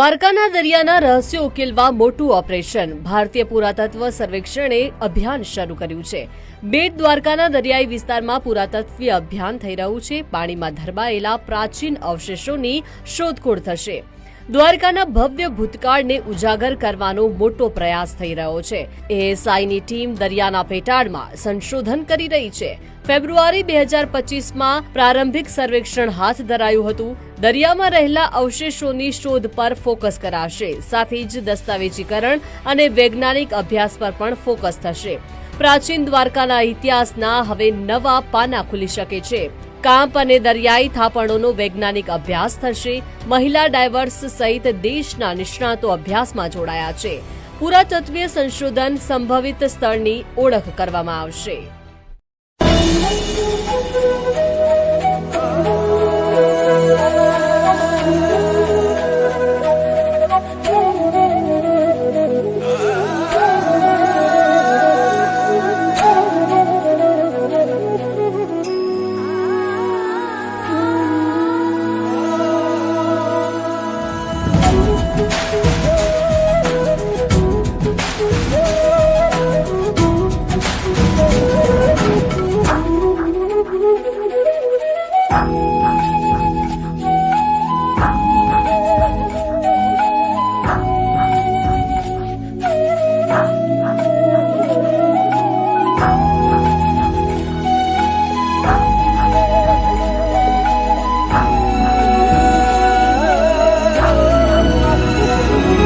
દ્વારકાના દરિયાના રહસ્યો ઉકેલવા મોટું ઓપરેશન. ભારતીય પુરાતત્વ સર્વેક્ષણે અભિયાન શરૂ કર્યું છે. બેટ દ્વારકાના દરિયાઈ વિસ્તારમાં પુરાતત્વીય અભિયાન થઈ રહ્યું છે. પાણીમાં ધરબાયેલા પ્રાચીન અવશેષોની શોધખોળ થશે. દ્વારકાના ભવ્ય ભૂતકાળને ઉજાગર કરવાનો મોટો પ્રયાસ થઈ રહ્યો છે. એએસઆઈની ટીમ દરિયાના પેટાળમાં સંશોધન કરી રહી છે. ફેબ્રુઆરી બે હજાર પચીસમાં પ્રારંભિક સર્વેક્ષણ હાથ ધરાયું હતું. દરિયામાં રહેલા અવશેષોની શોધ પર ફોકસ કરાશે. સાથે જ દસ્તાવેજીકરણ અને વૈજ્ઞાનિક અભ્યાસ પર પણ ફોકસ થશે. પ્રાચીન દ્વારકાના ઇતિહાસના હવે નવા પાના ખુલી શકે છે. કાંપ અને દરિયાઈ થાપણોનો વૈજ્ઞાનિક અભ્યાસ થશે. મહિલા ડાયવર્સ સહિત દેશના નિષ્ણાતો અભ્યાસમાં જોડાયા છે. પુરાતત્વીય સંશોધન સંભવિત સ્થળની ઓળખ કરવામાં આવશે.